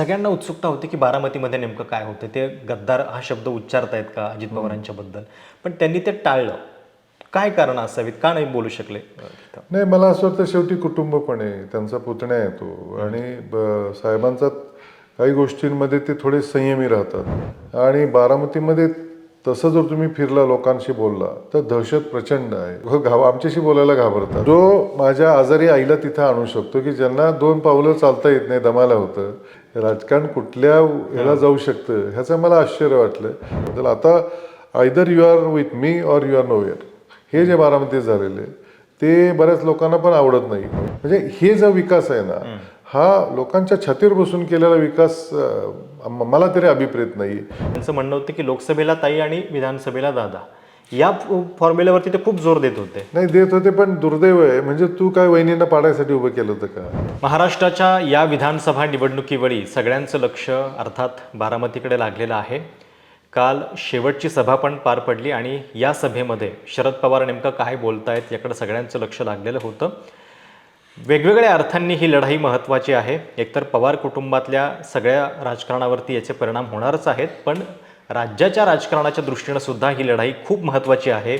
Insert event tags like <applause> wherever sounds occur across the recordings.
सगळ्यांना उत्सुकता होती की बारामतीमध्ये नेमकं काय होतं? ते गद्दार हा शब्द उच्चारतायत का अजित पवारांच्याबद्दल पण त्यांनी ते टाळलं. काय कारण असावीत? का नाही बोलू शकले? नाही मला असं वाटतं शेवटी कुटुंब पण आहे. त्यांचा पुतण्या येतो आणि साहेबांचा काही गोष्टींमध्ये ते थोडे संयमी राहतात. आणि बारामतीमध्ये तसं जर तुम्ही फिरला लोकांशी बोलला तर दहशत प्रचंड आहे. घाव आमच्याशी बोलायला घाबरतात. जो माझ्या आजारी आईला तिथं आणू शकतो की ज्यांना दोन पावलं चालता येत नाही दमाला होतं राजकारण कुठल्या ह्याला जाऊ शकतं? ह्याचं मला आश्चर्य वाटलं. तर आता either you are with me or you are no हे जे बारामतीत झालेले ते बऱ्याच लोकांना पण आवडत नाही. म्हणजे हे जो विकास आहे ना हा लोकांच्या छातीवर बसून केलेला विकास मला तरी अभिप्रेत नाही त्यांचं म्हणणं होतं की लोकसभेला ताई आणि विधानसभेला दादा. या फॉर्म्युल्यावरती ते खूप जोर देत होते. नाही देत होते पण दुर्दैव आहे. म्हणजे तू काय वहिनींना पाडायसाठी उभं केलं होतं का? महाराष्ट्राच्या या विधानसभा निवडणुकीवेळी सगळ्यांचं लक्ष अर्थात बारामतीकडे लागलेलं आहे. काल शेवटची सभा पण पार पडली आणि या सभेमध्ये शरद पवार नेमकं काय बोलतायत याकडे सगळ्यांचं लक्ष लागलेलं होतं. वेगवेगळ्या अर्थांनी ही लढाई महत्त्वाची आहे. एकतर पवार कुटुंबातल्या सगळ्या राजकारणावरती याचे परिणाम होणारच आहेत पण राज्याच्या राजकारणाच्या दृष्टीनं सुद्धा ही लढाई खूप महत्त्वाची आहे.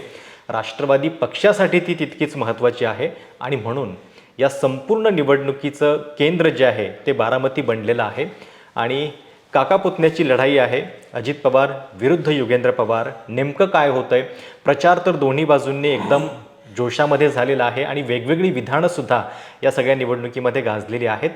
राष्ट्रवादी पक्षासाठी ती तितकीच महत्त्वाची आहे. आणि म्हणून या संपूर्ण निवडणुकीचं केंद्र जे आहे ते बारामती बनलेलं आहे. आणि काका पुतण्याची लढाई आहे. अजित पवार विरुद्ध युगेंद्र पवार. नेमकं काय होतं आहे प्रचार तर दोन्ही बाजूंनी एकदम जोशामध्ये झालेला आहे आणि वेगवेगळी विधानंसुद्धा या सगळ्या निवडणुकीमध्ये गाजलेली आहेत.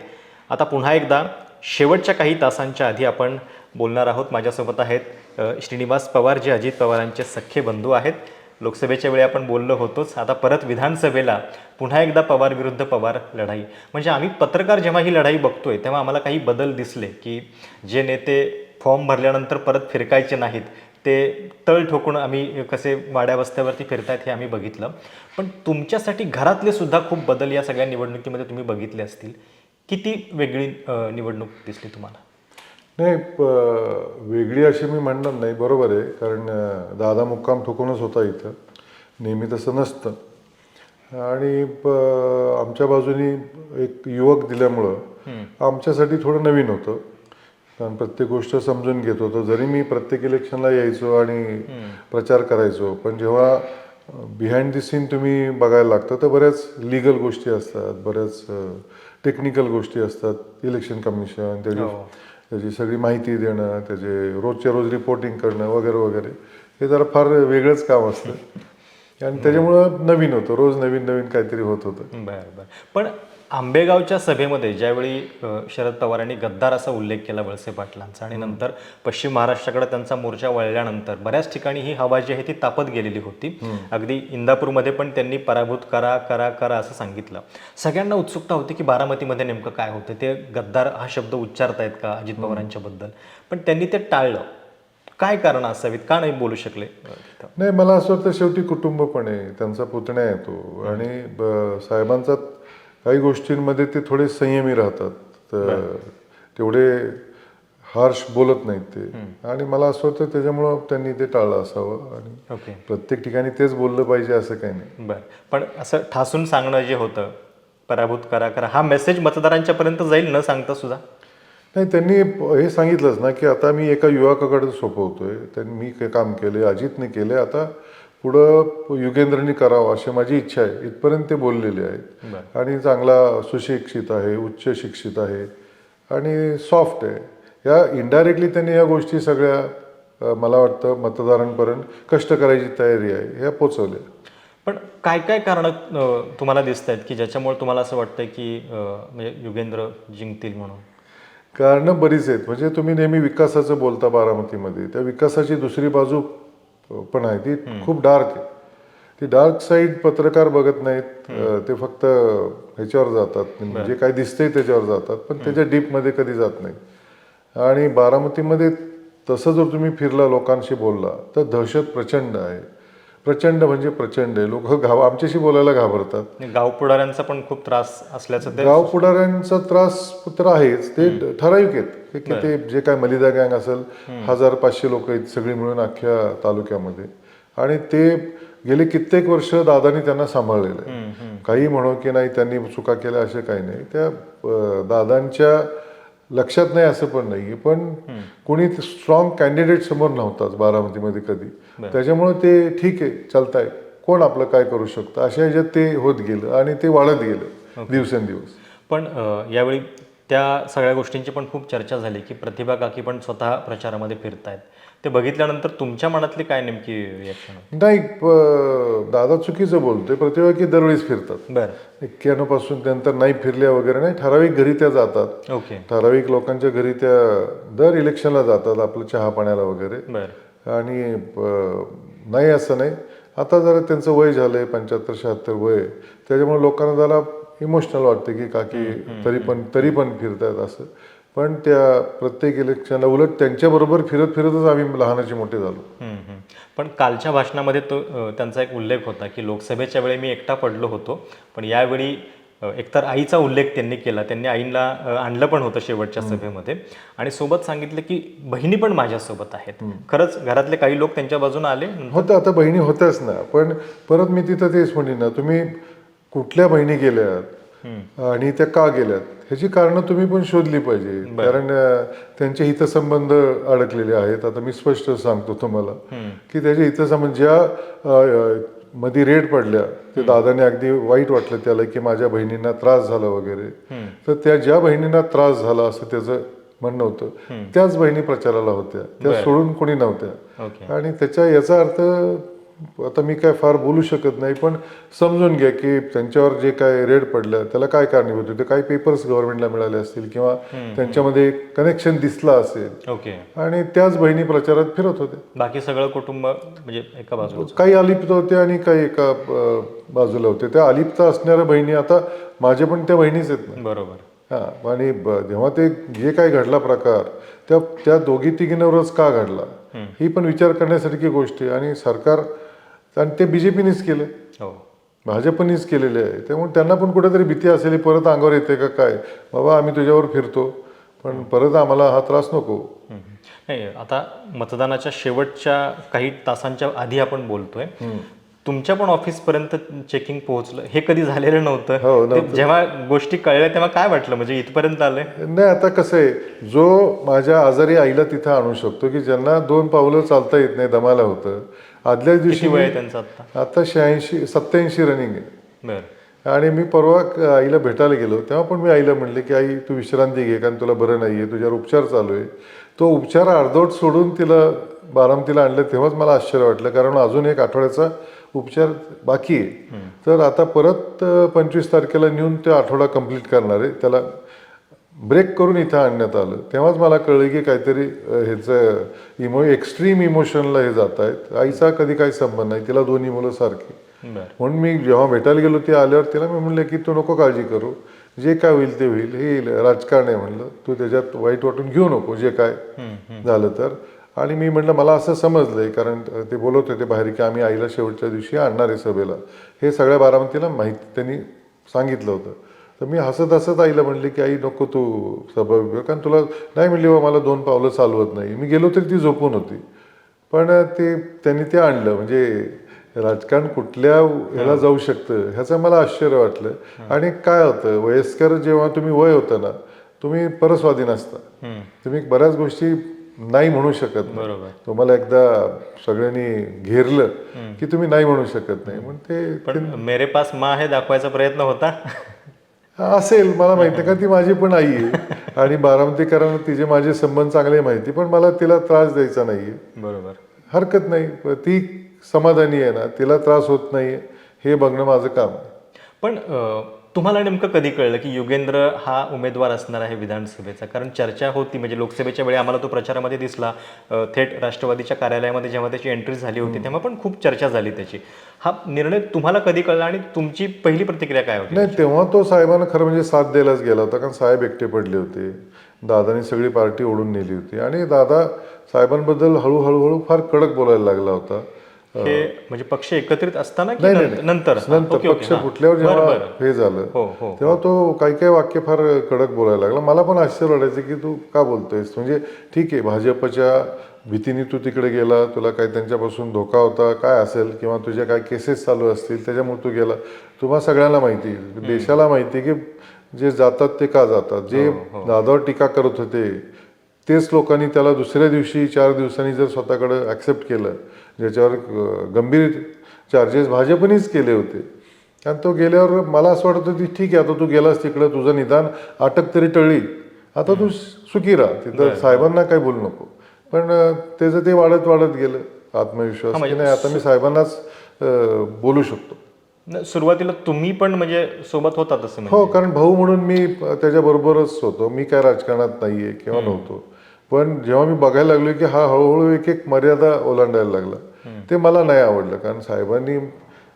आता पुन्हा एकदा शेवटच्या काही तासांच्या आधी आपण बोलणार आहोत. माझ्यासोबत आहेत श्रीनिवास पवार जे अजित पवारांचे सख्खे बंधू आहेत. लोकसभेच्या वेळी आपण बोललो होतोच. आता परत विधानसभेला पुन्हा एकदा पवार विरुद्ध पवार लढाई. म्हणजे आम्ही पत्रकार जेव्हा ही लढाई बघतोय तेव्हा आम्हाला काही बदल दिसले की जे नेते फॉर्म भरल्यानंतर परत फिरकायचे नाहीत ते तळ ठोकून आम्ही कसे वाड्या वस्त्यावरती फिरतायत हे आम्ही बघितलं. पण तुमच्यासाठी घरातले सुद्धा खूप बदल या सगळ्या निवडणुकीमध्ये तुम्ही बघितले असतील. किती वेगळी निवडणूक दिसली तुम्हाला? नाही वेगळी अशी मी म्हणणार नाही बरोबर आहे. कारण दादा मुक्काम ठोकूनच होता इथं. नेहमी तसं नसतं. आणि प- आमच्या बाजूनी एक युवक दिल्यामुळं आमच्यासाठी थोडं नवीन होतं. कारण प्रत्येक गोष्ट समजून घेत होतो. जरी मी प्रत्येक इलेक्शनला यायचो आणि प्रचार करायचो पण जेव्हा बिहाइंड दी सीन तुम्ही बघायला लागतं तर बऱ्याच लिगल गोष्टी असतात बऱ्याच टेक्निकल गोष्टी असतात. इलेक्शन कमिशन त्याची हो. त्याची सगळी माहिती देणं त्याचे रोजच्या रोज रिपोर्टिंग करणं वगैरे वगैरे हे जरा फार वेगळंच काम असतं. आणि त्याच्यामुळं नवीन होतं. रोज नवीन नवीन काहीतरी होत होतं. बरं बरं. पण आंबेगावच्या सभेमध्ये ज्यावेळी शरद पवारांनी गद्दार असा उल्लेख केला वळसे पाटलांचा आणि नंतर पश्चिम महाराष्ट्राकडे त्यांचा मोर्चा वळल्यानंतर बऱ्याच ठिकाणी ही हवा जी आहे ती तापत गेलेली होती. अगदी इंदापूरमध्ये पण त्यांनी पराभूत करा करा करा असं सांगितलं. सगळ्यांना उत्सुकता होती की बारामतीमध्ये नेमकं काय होतं? ते गद्दार हा शब्द उच्चारतायत का अजित पवारांच्या बद्दल? पण त्यांनी ते टाळलं. काय कारण असावीत? का नाही बोलू शकले? नाही मला असं वाटतं शेवटी कुटुंब पण आहे. त्यांचा पुतण्या येतो आणि साहेबांचा काही गोष्टींमध्ये ते थोडे संयमी राहतात. तर तेवढे हार्श बोलत नाहीत ते. आणि मला असं वाटतं त्याच्यामुळं त्यांनी ते टाळलं असावं. आणि प्रत्येक ठिकाणी तेच बोललं पाहिजे असं काही नाही. बर. पण असं ठासून सांगणं जे होतं पराभूत करा करा हा मेसेज मतदारांच्या पर्यंत जाईल न सांगता सुद्धा? नाही त्यांनी हे सांगितलंच ना की आता मी एका युवकाकडे सोपवतोय. त्यांनी मी काही काम केले अजितने केले आता पुढं युगेंद्रनी करावं अशी माझी इच्छा आहे. इथपर्यंत ते बोललेले आहेत. आणि चांगला सुशिक्षित आहे उच्च शिक्षित आहे आणि सॉफ्ट आहे. या इनडायरेक्टली त्यांनी या गोष्टी सगळ्या मला वाटतं मतदारांपर्यंत कष्ट करायची तयारी आहे. ह्या पोचवल्या. पण काय काय कारण तुम्हाला दिसत आहेत की ज्याच्यामुळे तुम्हाला असं वाटतं की म्हणजे युगेंद्र जिंकतील म्हणून? कारणं बरीच आहेत. म्हणजे तुम्ही नेहमी विकासाचं बोलता बारामतीमध्ये. त्या विकासाची दुसरी बाजू पण आहे. ती खूप डार्क आहे. ती डार्क साईड पत्रकार बघत नाहीत. ते फक्त ह्याच्यावर जातात. जे काय दिसतंय त्याच्यावर जातात. पण त्याच्या डीपमध्ये कधी जात नाही आणि बारामतीमध्ये तसं जर तुम्ही फिरला लोकांशी बोलला तर दहशत प्रचंड आहे. प्रचंड म्हणजे प्रचंड. आहे लोक घाव आमच्याशी बोलायला घाबरतात. गाव पुढाऱ्यांचा पण खूप त्रास असल्याचं गाव पुढाऱ्यांचा त्रास तर आहेच. ते ठराविक आहेत. की- ते जे काय मलिदा गँग असेल हजार पाचशे लोक आहेत सगळी मिळून अख्ख्या तालुक्यामध्ये. आणि ते गेले कित्येक वर्ष दादानी त्यांना सांभाळलेलं आहे. काही म्हणो की नाही त्यांनी चुका केल्या असे काही नाही. त्या दादांच्या लक्षात नाही असं पण नाही पण कोणी स्ट्रॉंग कॅन्डिडेट समोर नव्हताच बारामतीमध्ये कधी. त्याच्यामुळे ते ठीक आहे चालताय कोण आपलं काय करू शकतं? अशा ह्याच्यात ते होत गेलं आणि ते वाढत गेलं दिवसेंदिवस. पण यावेळी त्या सगळ्या गोष्टींची पण खूप चर्चा झाली की प्रतिभा काकी पण स्वतः प्रचारामध्ये फिरतायत. ते बघितल्यानंतर तुमच्या मनातली काय नेमकी रिॲक्शन नाही दादा चुकीचं बोलतोय. प्रतिभा की दरवेळेस फिरतात. बरं. एक्क्याण्णवपासून त्यानंतर नाही फिरल्या वगैरे नाही ठराविक घरी त्या जातात. ओके. ठराविक लोकांच्या घरी त्या दर इलेक्शनला जातात आपलं चहा पाण्याला वगैरे. आणि नाही असं नाही. आता जरा त्यांचं वय झालंय पंच्याहत्तर शहात्तर वय. आहे. त्याच्यामुळे लोकांना जरा इमोशनल वाटतं की काकी तरी पण तरी पण फिरतात असं. पण त्या प्रत्येक इलेक्शनला उलट त्यांच्याबरोबर फिरत फिरतच आम्ही लहानाचे मोठे झालो. पण कालच्या भाषणामध्ये तो त्यांचा एक उल्लेख होता की लोकसभेच्या वेळी मी एकटा पडलो होतो पण यावेळी एकतर आईचा उल्लेख त्यांनी केला त्यांनी आईला अ, आणलं पण होतं शेवटच्या सभेमध्ये. आणि सोबत सांगितलं की बहिणी पण माझ्यासोबत आहेत. खरंच घरातले काही लोक त्यांच्या बाजूने आले? होतं आता बहिणी होत्याच ना. पण परत मी तिथं तेच म्हणेन ना तुम्ही कुठल्या बहिणी गेल्यात आणि त्या का गेल्यात? ह्याची कारणं तुम्ही पण शोधली पाहिजे कारण त्यांचे हितसंबंध अडकलेले आहेत. आता मी स्पष्ट सांगतो तुम्हाला की त्याचे हितसंबंध ज्या मध्ये रेड पडल्या ते दादाने अगदी वाईट वाटलं त्याला की माझ्या बहिणींना त्रास झाला वगैरे. तर त्या ज्या बहिणींना त्रास झाला असं त्याचं म्हणणं होतं त्याच बहिणी प्रचाराला होत्या. त्या सोडून कोणी नव्हत्या. आणि त्याच्या याचा अर्थ आता मी काय फार बोलू शकत नाही पण समजून घ्या की त्यांच्यावर जे काय रेड पडलं त्याला काय कारणीभूत होते? काही पेपर्स गव्हर्नमेंटला मिळाले असतील किंवा त्यांच्यामध्ये कनेक्शन दिसला असेल. ओके. आणि त्याच बहिणी प्रचारात फिरत होत्या बाकी सगळं कुटुंब म्हणजे एका बाजूला काही अलिप्त होते आणि काही एका बाजूला होते. त्या अलिप्त असणाऱ्या बहिणी आता माझ्या पण त्या बहिणीच आहेत ना. बरोबर. हा आणि जेव्हा ते जे काय घडला प्रकार त्या त्या दोघी तिघींवरच का घडला? ही पण विचार करण्यासारखी गोष्ट आहे. आणि सरकार आणि ते बीजेपीनेच केलं. हो. भाजपनीच केलेले आहे. त्यामुळे त्यांना पण कुठेतरी भीती असेल ही परत अंगावर येते का काय? बाबा आम्ही तुझ्यावर फिरतो पण परत आम्हाला हा त्रास नको. नाही आता मतदानाच्या शेवटच्या काही तासांच्या आधी आपण बोलतोय. तुमच्या पण ऑफिसपर्यंत चेकिंग पोहोचलं. हे कधी झालेलं हो, नव्हतं. ते जेव्हा गोष्टी कळल्या तेव्हा काय वाटलं? म्हणजे इथपर्यंत आलंय नाही आता कसं आहे जो माझ्या आजारी आईला तिथं आणू शकतो की ज्यांना दोन पावलं चालता येत नाही दमाला होतं आदल्या दिवशी वय त्यांचं आता आता शहाऐंशी सत्याऐंशी रनिंग आहे. आणि मी परवा आईला भेटायला गेलो. तेव्हा पण मी आईला म्हणले की आई तू विश्रांती घे कारण तुला बरं नाही आहे तुझ्यावर उपचार चालू आहे. तो उपचार अर्धवट सोडून तिला बारामतीला आणलं तेव्हाच मला आश्चर्य वाटलं. कारण अजून एक आठवड्याचा उपचार बाकी आहे. तर आता परत पंचवीस तारखेला नेऊन ते आठवडा कंप्लीट करणार आहे. त्याला ब्रेक करून इथं आणण्यात आलं. तेव्हाच मला कळलं की काहीतरी ह्याचं इमो एक्स्ट्रीम इमोशनला हे जात आहेत. आईचा कधी काही संबंध नाही. तिला दोन्ही मुलं सारखी. म्हणून मी जेव्हा भेटायला गेलो ते आल्यावर तिला मी म्हणलं की तू नको काळजी करू. जे काय होईल ते होईल. हे येईल. राजकारण आहे म्हणलं. तू त्याच्यात वाईट वाटून घेऊ नको. जे काय झालं तर. आणि मी म्हणलं मला असं समजलंय कारण ते बोलत होते बाहेर की आम्ही आईला शेवटच्या दिवशी आणणार आहे सभेला. हे सगळ्या बारामतीला माहिती त्यांनी सांगितलं होतं. तर मी हसत हसत आईला म्हणले की आई नको तू बिभा कारण तुला नाही म्हणली बा मला दोन पावलं चालवत नाही. मी गेलो तरी ती झोपून होती. पण ते त्यांनी ते आणलं. म्हणजे राजकारण कुठल्या ह्याला जाऊ शकतं ह्याचं मला आश्चर्य वाटलं. आणि काय होतं वयस्कर जेव्हा तुम्ही वय होतं ना तुम्ही परस्वाधीन असता. तुम्ही बऱ्याच गोष्टी नाही म्हणू शकत नाही. तुम्हाला एकदा सगळ्यांनी घेरलं की तुम्ही नाही म्हणू शकत नाही. मग ते पण मेरे पास मा हे दाखवायचा प्रयत्न होता? असेल मला माहिती आहे का ती माझी पण आई आहे. <laughs> आणि बारामतीकरांना तिचे माझे संबंध चांगले माहिती पण मला तिला त्रास द्यायचा नाहीये. बरोबर. हरकत नाही. ती समाधानी आहे ना तिला त्रास होत नाही हे बघणं माझं काम आहे. पण तुम्हाला नेमकं कधी कळलं की योगेंद्र हा उमेदवार असणार आहे विधानसभेचा? कारण चर्चा होती म्हणजे लोकसभेच्या वेळी आम्हाला तो प्रचारामध्ये दिसला. थेट राष्ट्रवादीच्या कार्यालयामध्ये जेव्हा त्याची एंट्री झाली होती तेव्हा पण खूप चर्चा झाली त्याची. हा निर्णय तुम्हाला कधी कळला आणि तुमची पहिली प्रतिक्रिया काय होती? नाही तेव्हा तो साहेबांना खरं म्हणजे साथ द्यायलाच गेला होता कारण साहेब एकटे पडले होते. दादानी सगळी पार्टी ओढून नेली होती. आणि दादा साहेबांबद्दल हळूहळू हळू फार कडक बोलायला लागला होता. हे म्हणजे पक्ष एकत्रित असताना नंतर- नंतर. पक्ष हां. फुटल्यावर जेव्हा. हे झालं हो हो. तेव्हा तो काही काही वाक्य फार कडक बोलायला लागला. मला पण आश्चर्य वाटायचं की तू का बोलतोयस? म्हणजे ठीक आहे भाजपच्या भीतीने तू तिकडे गेला तुला काही त्यांच्यापासून धोका होता काय असेल किंवा तुझ्या काय केसेस चालू असतील त्याच्यामुळे तू गेला. तुम्हाला सगळ्यांना माहिती आहे देशाला माहिती आहे की जे जातात ते का जातात? जे दादावर टीका करत होते तेच लोकांनी त्याला दुसऱ्या दिवशी चार दिवसांनी जर स्वतःकडे ॲक्सेप्ट केलं ज्याच्यावर गंभीर चार्जेस भाजपनेच केले होते. आणि तो गेल्यावर मला असं वाटत होतं की ठीक आहे आता तू गेलास तिकडं तुझं निदान अटक तरी टळली. आता तू सुखी राहा तिथं साहेबांना काही बोलू नको. पण त्याचं ते वाढत वाढत गेलं. आत्मविश्वास. की नाही आता मी साहेबांनाच बोलू शकतो. सुरुवातीला तुम्ही पण म्हणजे सोबत होता तसं म्हणजे? हो कारण भाऊ म्हणून मी त्याच्याबरोबरच होतो. मी काय राजकारणात नाहीये किंवा नव्हतो. पण जेव्हा मी बघायला लागलो की हा हळूहळू एक एक मर्यादा ओलांडायला लागला ते मला नाही आवडलं. कारण साहेबांनी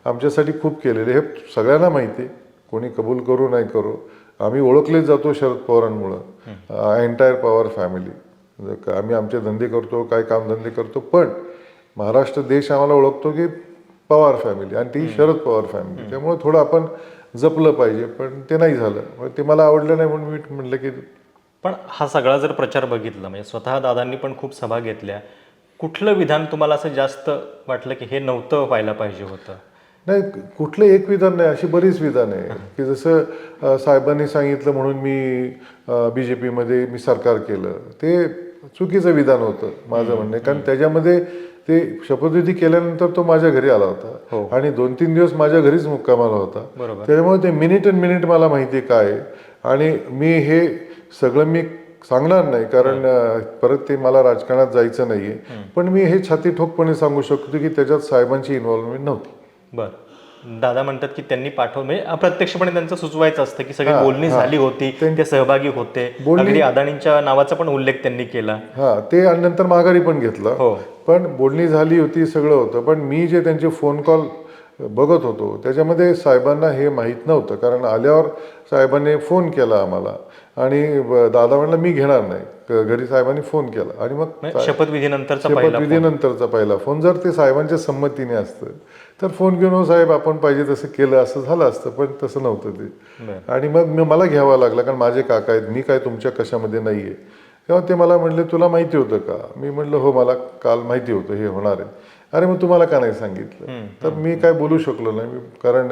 आमच्यासाठी खूप केलेले. हे सगळ्यांना माहिती आहे. कोणी कबूल करू नाही करू. आम्ही ओळखलेच जातो शरद पवारांमुळं. एंटायर पवार फॅमिली आम्ही आमचे धंदे करतो काय कामधंदे करतो पण महाराष्ट्र देश आम्हाला ओळखतो की पवार फॅमिली आणि ती शरद पवार फॅमिली त्यामुळे थोडं आपण जपलं पाहिजे पण ते नाही झालं. ते मला आवडलं नाही म्हणून मी म्हटलं की पण हा सगळा जर प्रचार बघितला म्हणजे स्वतः दादांनी पण खूप सभा घेतल्या कुठलं विधान तुम्हाला असं जास्त वाटलं की हे नव्हतं व्हायला पाहिजे होतं? नाही कुठलं एक विधान नाही अशी बरीच विधान आहे. की जसं साहेबांनी सांगितलं म्हणून मी बी जे पीमध्ये मी सरकार केलं. ते चुकीचं विधान होतं माझं म्हणणं. कारण त्याच्यामध्ये ते शपथविधी केल्यानंतर तो माझ्या घरी आला होता. आणि दोन तीन दिवस माझ्या घरीच मुक्कामाला होता. त्याच्यामुळे ते मिनिट अँड मिनिट मला माहिती काय. आणि मी हे सगळं मी सांगणार नाही कारण परत ते मला राजकारणात जायचं नाहीये. पण मी हे छाती ठोकपणे सांगू शकतो की त्याच्यात साहेबांची इन्व्हॉल्वमेंट नव्हती. बरं. दादा म्हणतात की त्यांनी पाठवलं म्हणजे अप्रत्यक्षपणे त्यांचं सुचवायचं असतं की सगळी बोलणी झाली होती ते सहभागी होते. अगदी अदानींच्या नावाचा पण उल्लेख त्यांनी केला. हा ते आणि नंतर माघारी पण घेतलं. हो. पण बोलणी झाली होती सगळं होतं. पण मी जे त्यांचे फोन कॉल बघत होतो त्याच्यामध्ये साहेबांना हे माहीत नव्हतं. कारण आल्यावर साहेबांनी फोन केला आम्हाला. आणि दादा म्हणला मी घेणार नाही. घरी साहेबांनी फोन केला. आणि मग शपथविधीनंतरचा पहिला शपथविधीनंतरचा पहिला फोन जर ते साहेबांच्या संमतीने असतं तर फोन घेऊन "हो साहेब आपण पाहिजे तसं केलं असं झालं असतं. पण तसं नव्हतं ते. आणि मग मी मला घ्यावा लागला कारण माझे काका आहेत मी काय तुमच्या कशामध्ये नाही आहे तेव्हा ते मला म्हणले तुला माहिती होतं का? मी म्हटलं हो मला काल माहिती होतं हे होणार आहे. अरे मग तुम्हाला का नाही सांगितलं? तर मी काय बोलू शकलो नाही मी कारण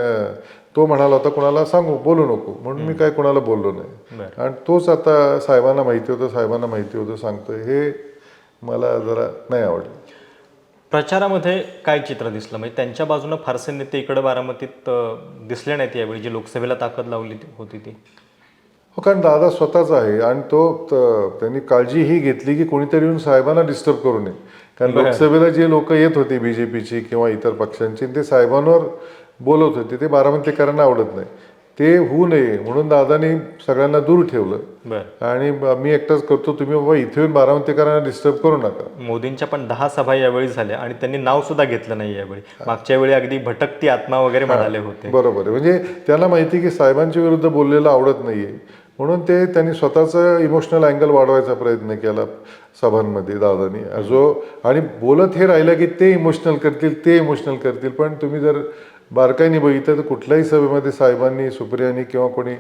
तो म्हणाला होता कोणाला सांगू बोलू नको. म्हणून मी काय कोणाला बोललो नाही. आणि तोच आता साहेबांना माहिती होतं साहेबांना माहिती होतं सांगतोय हे मला जरा नाही आवडलं. प्रचारामध्ये काय चित्र दिसलं? म्हणजे त्यांच्या बाजूनं फारसे नेते इकडे बारामतीत दिसले नाहीत यावेळी जी लोकसभेला ताकद लावली होती ती. हो कारण दादा स्वतःच आहे आणि तो त- त्यांनी काळजी ही घेतली की कोणीतरी येऊन साहेबांना डिस्टर्ब करू नये. कारण लोकसभेला जे लोक येत होते बीजेपीची किंवा इतर पक्षांची ते साहेबांवर बोलत होते. ते बारामतीकरांना आवडत नाही. ते होऊ नये म्हणून दादानी सगळ्यांना दूर ठेवलं. आणि मी एकटाच करतो तुम्ही बाबा इथे येऊन बारामतीकरांना डिस्टर्ब करू नका. मोदींच्या पण दहा सभा यावेळी झाल्या आणि त्यांनी नाव सुद्धा घेतलं नाही यावेळी. मागच्या वेळी अगदी भटकती आत्मा वगैरे म्हणाले होते. बरोबर आहे. म्हणजे त्यांना माहिती की साहेबांच्या विरुद्ध बोललेलं आवडत नाहीये. म्हणून ते त्यांनी स्वतःचं इमोशनल अँगल वाढवायचा प्रयत्न केला सभांमध्ये दादानी. जो आणि बोलत हे राहिलं की ते इमोशनल करतील ते इमोशनल करतील. पण तुम्ही जर बारकाईने बघितलं तर कुठल्याही सभेमध्ये साहेबांनी सुप्रियानी किंवा कोणी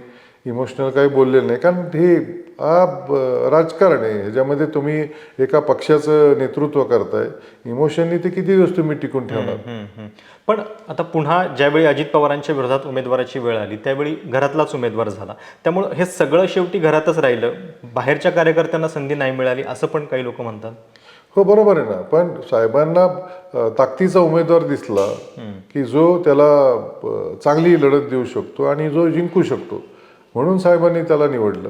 इमोशनल काही बोललेलं नाही. कारण हे हा राजकारण आहे. ह्याच्यामध्ये तुम्ही एका पक्षाचं नेतृत्व करताय. इमोशननी ते किती दिवस तुम्ही टिकून ठेवणार. पण आता पुन्हा ज्यावेळी अजित पवारांच्या विरोधात उमेदवाराची वेळ आली त्यावेळी घरातलाच उमेदवार झाला. त्यामुळं हे सगळं शेवटी घरातच राहिलं. बाहेरच्या कार्यकर्त्यांना संधी नाही मिळाली असं पण काही लोक म्हणतात. हो बरोबर आहे ना. पण साहेबांना ताकदीचा उमेदवार दिसला की जो त्याला चांगली लढत देऊ शकतो आणि जो जिंकू शकतो. म्हणून साहेबांनी त्याला निवडलं.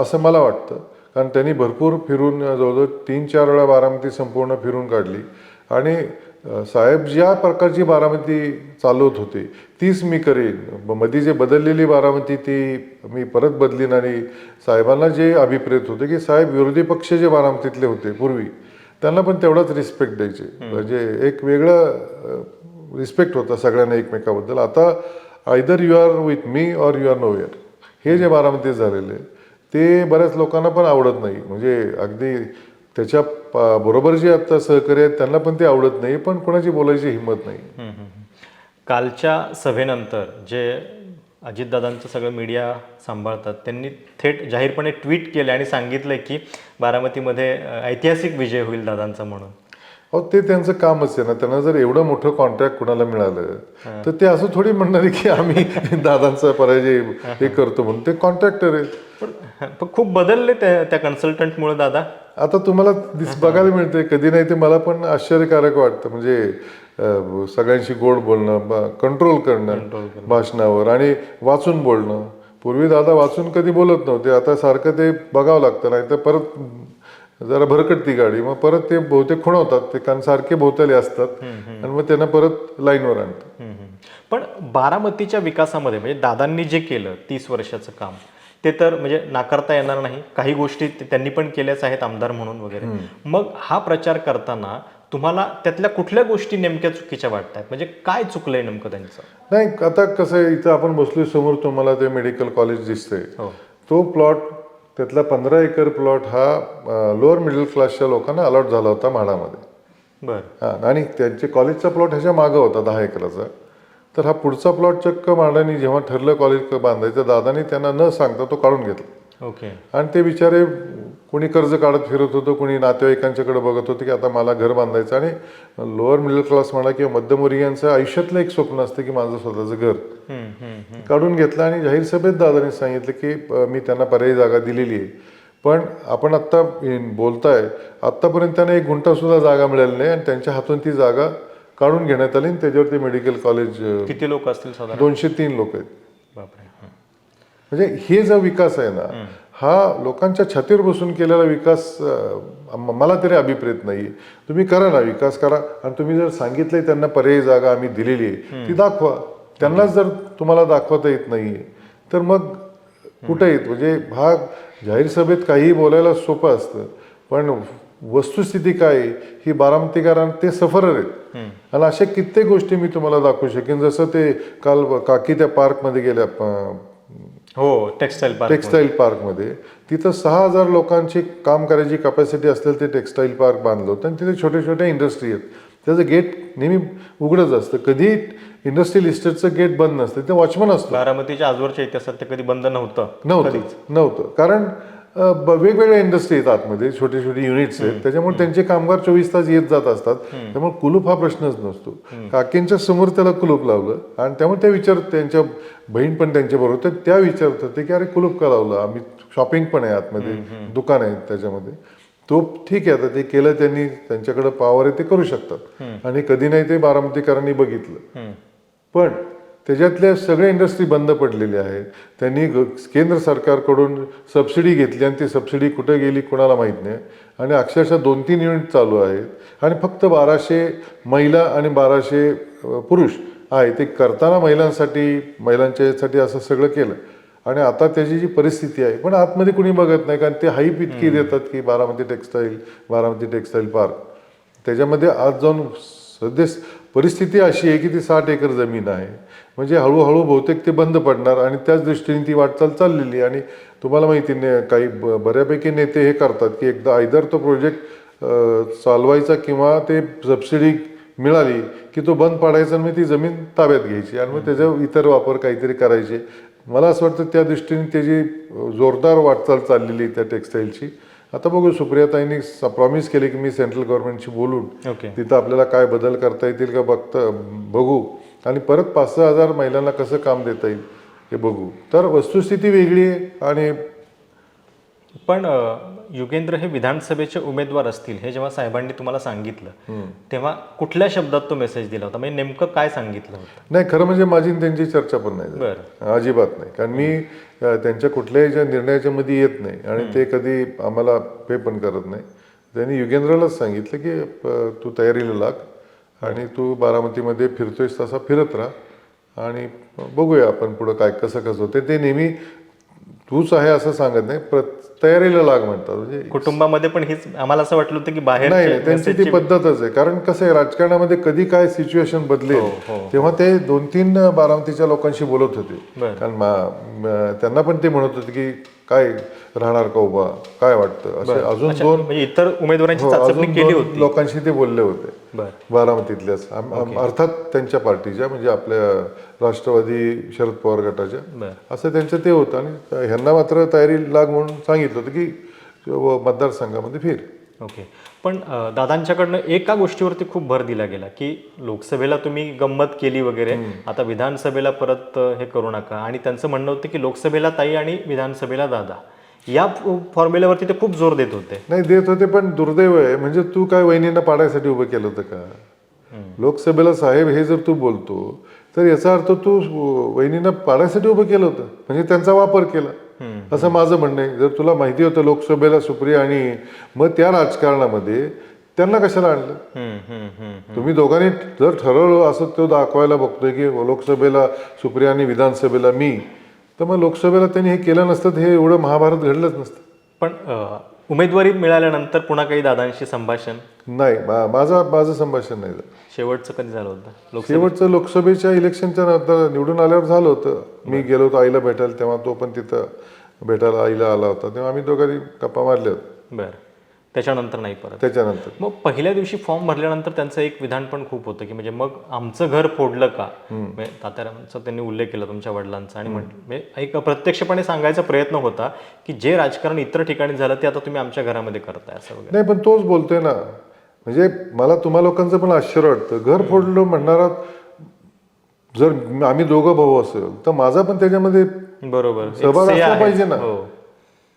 असं मला वाटतं. कारण त्यांनी भरपूर फिरून जवळजवळ तीन चार वेळा बारामती संपूर्ण फिरून काढली. आणि साहेब ज्या प्रकारची बारामती चालवत होते तीच मी करेन. मध्ये जे बदललेली बारामती ती मी परत बदलीन. आणि साहेबांना जे अभिप्रेत होते की साहेब विरोधी पक्ष जे बारामतीतले होते पूर्वी त्यांना पण तेवढाच रिस्पेक्ट द्यायचे. म्हणजे एक वेगळं रिस्पेक्ट होता सगळ्यांना एकमेकाबद्दल. आता either you are with me or you are nowhere हे जे बारामतीत झालेले ते बऱ्याच लोकांना पण आवडत नाही. म्हणजे अगदी त्याच्या बरोबर जे आता सहकारी आहेत त्यांना पण ते आवडत नाही पण कोणाची बोलायची हिंमत नाही. कालच्या सभेनंतर जे अजितदादांचं सगळं मीडिया सांभाळतात. त्यांनी थेट जाहीरपणे ट्विट केले आणि सांगितलं की बारामतीमध्ये ऐतिहासिक विजय होईल दादांचा म्हणून. अहो ते त्यांचं कामच आहे ना. त्यांना जर एवढं मोठं कॉन्ट्रॅक्ट कुणाला मिळालं तर ते असं थोडी म्हणणार आहे की आम्ही दादांचा पराजय हे करतो म्हणून. ते कॉन्ट्रॅक्टर आहेत. पण खूप बदलले त्या कन्सल्टंटमुळे दादा. आता तुम्हाला दिस बघायला मिळते कधी नाही ते मला पण आश्चर्यकारक वाटतं. म्हणजे सगळ्यांशी गोड बोलणं कंट्रोल करणं भाषणावर आणि वाचून बोलणं. पूर्वी दादा वाचून कधी बोलत नव्हते आता सारखं ते बघावं लागतं नाही तर परत जरा भरकटती गाडी मग परत ते बहुतेक खुणवतात ते कारण सारखे भोवताले असतात. आणि मग त्यांना परत लाईनवर आणतात. हम्म. पण बारामतीच्या विकासामध्ये म्हणजे दादांनी जे केलं तीस वर्षाचं काम ते तर म्हणजे नाकारता येणार नाही. काही गोष्टी ते- त्यांनी पण केल्याच आहेत आमदार म्हणून वगैरे. मग हा प्रचार करताना तुम्हाला त्यातल्या कुठल्या गोष्टी नेमक्या चुकीच्या वाटतात? म्हणजे काय चुकलंय नेमकं त्यांचं? नाही आता कसं आहे इथं आपण बसलोय समोर तुम्हाला ते मेडिकल कॉलेज दिसतंय. हो. तो प्लॉट त्यातला पंधरा एकर प्लॉट हा लोअर मिडल क्लासच्या लोकांना अलॉट झाला होता म्हाडामध्ये. बर. हा आणि त्यांचे कॉलेजचा प्लॉट ह्याच्या मागं होता दहा एकराचा. तर हा पुढचा प्लॉट चक्क म्हाडानी जेव्हा ठरलं कॉलेज बांधायचं दादानी त्यांना न सांगता तो काढून घेतला. ओके. आणि ते बिचारे कोणी कर्ज काढत फिरत होतं कोणी नातेवाईकांच्याकडे बघत होतं की आता मला घर बांधायचं आणि लोअर मिडल क्लास म्हणा किंवा मध्यमवर्गीयांचं आयुष्यातलं एक स्वप्न असतं की माझं स्वतःचं घर. काढून घेतलं आणि जाहीर सभेत दादांनी सांगितलं की मी त्यांना पर्यायी जागा दिलेली आहे. पण आपण आत्ता बोलताय आत्तापर्यंत त्यांना एक गुंठा सुद्धा जागा मिळाली नाही आणि त्यांच्या हातून ती जागा काढून घेण्यात आली आणि त्याच्यावर ते मेडिकल कॉलेज किती लोक असतील दोनशे तीन लोक आहेत. म्हणजे हे जो विकास आहे ना हा लोकांच्या छातीवर बसून केलेला विकास मला तरी अभिप्रेत नाही तुम्ही करा ना विकास करा आणि तुम्ही जर सांगितलंय त्यांना पर्यायी जागा आम्ही दिलेली आहे ती दाखवा. त्यांनाच जर तुम्हाला दाखवता येत नाही तर मग कुठे येत? म्हणजे हा जाहीर सभेत काहीही बोलायला सोपं असतं पण वस्तुस्थिती काय ही बारामतीकरांना ते सफरर आहेत. आणि अशा कित्येक गोष्टी मी तुम्हाला दाखवू शकेन. जसं ते काल काकी त्या पार्कमध्ये गेल्या हो टेक्स्टाईल पार्क टेक्स्टाईल पार्कमध्ये तिथं सहा हजार लोकांची काम करायची कपॅसिटी असलेलं ते टेक्स्टाईल पार्क बांधलं होतं. आणि तिथे छोटे छोटे इंडस्ट्री आहेत. त्याचं गेट नेहमी उघडच असतं. कधी इंडस्ट्रियल इस्टेटचं गेट बंद नसतं. ते वॉचमन असतो बारामतीच्या आजवरच्या इतिहासात ते कधी बंद नव्हतं. नव्हतं. नव्हतं. कारण वेगवेगळ्या इंडस्ट्री आहेत आतमध्ये छोटे छोटे युनिट्स आहेत. त्याच्यामुळे त्यांचे कामगार चोवीस तास येत जात असतात. त्यामुळे कुलूप हा प्रश्नच नसतो. काकींच्या समोर त्याला कुलूप लावलं आणि त्यामुळे त्या विचार त्यांच्या बहीण पण त्यांच्या बरोबर तर त्या विचारत होते की अरे कुलूप का लावलं? आम्ही शॉपिंग पण आहे आतमध्ये. दुकान आहे त्याच्यामध्ये. तो ठीक आहे आता ते केलं त्यांनी त्यांच्याकडे पावर आहे ते करू शकतात. आणि कधी नाही ते बारामतीकरांनी बघितलं. पण त्याच्यातल्या सगळ्या इंडस्ट्री बंद पडलेल्या आहेत. त्यांनी केंद्र सरकारकडून सबसिडी घेतली आणि ती सबसिडी कुठे गेली कोणाला माहीत नाही. आणि अक्षरशः दोन तीन युनिट चालू आहेत. आणि फक्त बाराशे महिला आणि बाराशे पुरुष आहे. ते करताना महिलांसाठी महिलांच्या यासाठी असं सगळं केलं. आणि आता त्याची जी परिस्थिती आहे पण आतमध्ये कुणी बघत नाही कारण ते हाईप इतकी देतात की Baramati textile Baramati textile park. त्याच्यामध्ये आज जाऊन सध्या परिस्थिती अशी आहे की ती साठ एकर जमीन आहे. म्हणजे हळूहळू बहुतेक ते बंद पडणार आणि त्याच दृष्टीने ती वाटचाल चाललेली. आणि तुम्हाला माहिती नाही काही ब- बऱ्यापैकी नेते हे करतात की एकदा आयदर तो प्रोजेक्ट चालवायचा किंवा ते सबसिडी मिळाली की तो बंद पाडायचा आणि मग ती जमीन ताब्यात घ्यायची आणि मग त्याचा इतर वापर काहीतरी करायचे. मला असं वाटतं त्या दृष्टीने त्याची जोरदार वाटचाल चाललेली त्या टेक्स्टाईलची. आता बघू सुप्रियाताईंनी प्रॉमिस केले की मी सेंट्रल गव्हर्नमेंटशी बोलून ओके तिथं आपल्याला काय बदल करता येतील का बघता बघू. आणि परत पाच सहा हजार महिलांना कसं काम देता येईल हे बघू. तर वस्तुस्थिती वेगळी आहे आणि पण युगेंद्र हे विधानसभेचे उमेदवार असतील हे जेव्हा साहेबांनी तुम्हाला सांगितलं तेव्हा कुठल्या शब्दात तो मेसेज दिला होता? म्हणजे नेमकं काय सांगितलं होतं? नाही खरं म्हणजे माझी त्यांची चर्चा पण नाही अजिबात नाही. कारण मी त्यांच्या कुठल्याही ज्या निर्णयाच्या मध्ये येत नाही आणि ते कधी आम्हाला पे पण करत नाही. त्यांनी युगेंद्रलाच सांगितलं की तू तयारीला लाग. आणि तू बारामतीमध्ये फिरतोयस तसा फिरत राहा. आणि बघूया आपण पुढं काय कसं कसं होतं ते नेहमी तूच आहे असं सांगत नाही प्र तयारीला लाग म्हणतात. म्हणजे कुटुंबामध्ये पण हीच आम्हाला असं वाटलं होतं की बाहेर नाही त्यांची ती पद्धतच आहे. कारण कसं आहे राजकारणामध्ये कधी काय सिच्युएशन बदलेल हो. तेव्हा ते दोन तीन बारामतीच्या लोकांशी बोलत होते. कारण त्यांना पण ते म्हणत होते की काय राहणार का उभा? काय वाटतं? असे अजून दोन म्हणजे इतर उमेदवारांची हो, लोकांशी ते बोलले होते. बारामतीतल्याच. अर्थात त्यांच्या पार्टीच्या म्हणजे आपल्या राष्ट्रवादी शरद पवार गटाच्या. असं त्यांचं ते होतं आणि ह्यांना मात्र तयारी लाग म्हणून सांगितलं होतं की मतदारसंघामध्ये फिर. ओके. पण दादांच्याकडनं एका गोष्टीवरती खूप भर दिला गेला की लोकसभेला तुम्ही गंमत केली वगैरे आता विधानसभेला परत हे करू नका. आणि त्यांचं म्हणणं होतं की लोकसभेला ताई आणि विधानसभेला दादा. या फॉर्म्युल्यावरती ते खूप जोर देत होते. नाही देत होते पण दुर्दैव आहे. म्हणजे तू काय वहिनींना पाडायसाठी उभं केलं होतं का? लोकसभेला साहेब हे जर तू बोलतो तर याचा अर्थ तू वहिनींना पाडायसाठी उभं केलं होतं. म्हणजे त्यांचा वापर केला. असं माझं म्हणणं आहे. जर तुला माहिती होतं लोकसभेला सुप्रिया आणि मग त्या राजकारणामध्ये त्यांना कशाला आणलं. तुम्ही दोघांनी जर ठरवलं असं तो दाखवायला बघतोय की लोकसभेला सुप्रिया आणि विधानसभेला मी तर मग लोकसभेला त्यांनी हे केलं नसतं हे एवढं महाभारत घडलंच नसतं. पण उमेदवारी मिळाल्यानंतर पुन्हा काही दादांशी संभाषण? नाही माझा माझं संभाषण नाही झालं. शेवटचं कधी झालं होतं? शेवटचं लोकसभेच्या इलेक्शनच्या नंतर निवडून आल्यावर झालं होतं. मी गेलो होतो आईला भेटायला तेव्हा तो पण तिथं भेटायला आईला आला होता. तेव्हा आम्ही दोघांनी गप्पा मारल्या होत्या बरं. त्याच्यानंतर नाही परत. त्याच्यानंतर. मग पहिल्या दिवशी फॉर्म भरल्यानंतर त्यांचं एक विधान पण खूप होतं की म्हणजे मग आमचं घर फोडलं का? म्हणजे तात्यारांचा त्यांनी उल्लेख केला तुमच्या वडिलांचा आणि म्हटलं म्हणजे एक अप्रत्यक्षपणे सांगायचा प्रयत्न होता की जे राजकारण इतर ठिकाणी झालं ते आता तुम्ही आमच्या घरामध्ये करताय असं वगैरे. नाही पण तोच बोलतोय ना. म्हणजे मला तुम्हा लोकांचं पण आश्चर्य वाटतं. घर फोडलं म्हणणारा जर आम्ही दोघं भाऊ असेल तर माझा पण त्याच्यामध्ये बरोबर. सहभाग असला. पाहिजे ना.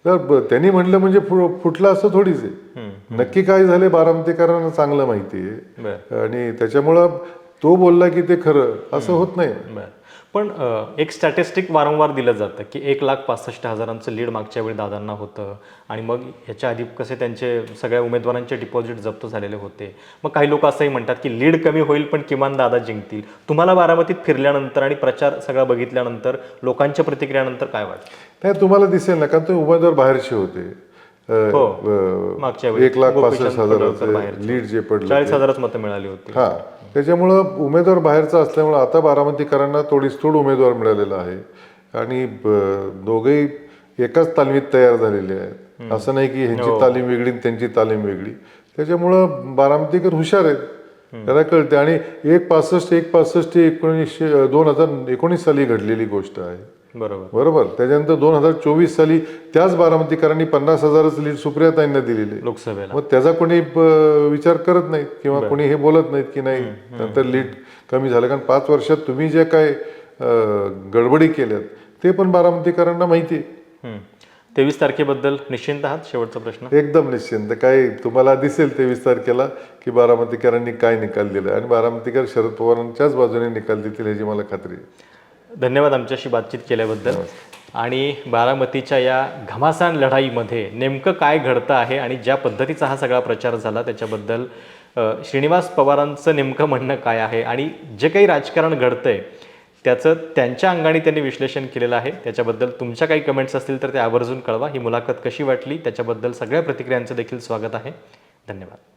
तर त्यांनी म्हणलं म्हणजे फुटलं असं थोडीच आहे. नक्की काय झाले बारामतीकरांना चांगलं माहिती आहे. आणि त्याच्यामुळं तो बोलला की ते खरं असं होत नाही. पण एक स्टॅटिस्टिक वारंवार दिलं जातं की एक लाख पासष्ट हजारांचं लीड मागच्या वेळी दादांना होतं आणि मग ह्याच्या आधी कसे त्यांचे सगळ्या उमेदवारांचे डिपॉझिट जप्त झालेले होते. मग काही लोक असंही म्हणतात की लीड कमी होईल पण किमान दादा जिंकतील. तुम्हाला बारामतीत फिरल्यानंतर आणि प्रचार सगळा बघितल्यानंतर लोकांच्या प्रतिक्रियानंतर काय वाटतं? नाही तुम्हाला दिसेल ना कारण ते उमेदवार बाहेरचे होते. हो. मागच्या वेळी एक लाख पासष्ट हजाराचे बाहेरचे. लीड जे पडलं चाळीस हजारच मतं मिळाली होती. हा. त्याच्यामुळं उमेदवार बाहेरचा असल्यामुळं आता बारामतीकरांना तोडीस तोड उमेदवार मिळालेला आहे. आणि दोघेही एकाच तालमीत तयार झालेले आहेत. असं नाही की ह्यांची तालीम वेगळी आणि त्यांची तालीम वेगळी. त्याच्यामुळं बारामतीकर हुशार आहेत. त्याला कळते आणि एक पासष्ट एक पासष्ट ही एकोणीसशे दोन हजार एकोणीस साली घडलेली गोष्ट आहे. बरोबर. बरोबर. त्याच्यानंतर दोन हजार चोवीस साली त्याच बारामतीकरांनी पन्नास हजारच लीड सुप्रियाताईंना दिलेली. लोकसभेला. मग त्याचा कोणी विचार करत नाहीत किंवा कोणी हे बोलत नाहीत की नाही नंतर लीड कमी झालं. कारण पाच वर्षात तुम्ही जे काय गडबडी केल्यात ते पण बारामतीकरांना माहिती आहे. तेवीस तारखेबद्दल निश्चिंत आहात? शेवटचा प्रश्न. एकदम निश्चिंत. काय तुम्हाला दिसेल तेवीस तारखेला की बारामतीकरांनी काय निकाल दिला. आणि बारामतीकर शरद पवारांच्याच बाजूने निकाल देतील ह्याची मला खात्री आहे. धन्यवाद आमच्याशी बातचीत केल्याबद्दल. आणि बारामतीच्या या घमासान लढाईमध्ये नेमकं काय घडतं आहे आणि ज्या पद्धतीचा हा सगळा प्रचार झाला त्याच्याबद्दल श्रीनिवास पवारांचं नेमकं म्हणणं काय आहे आणि जे काही राजकारण घडतंय त्याचं त्यांच्या अंगाने त्यांनी विश्लेषण केलेलं आहे. त्याच्याबद्दल तुमच्या काही कमेंट्स असतील तर ते आवर्जून कळवा. ही मुलाखत कशी वाटली त्याच्याबद्दल सगळ्या प्रतिक्रियांचं देखील स्वागत आहे. धन्यवाद.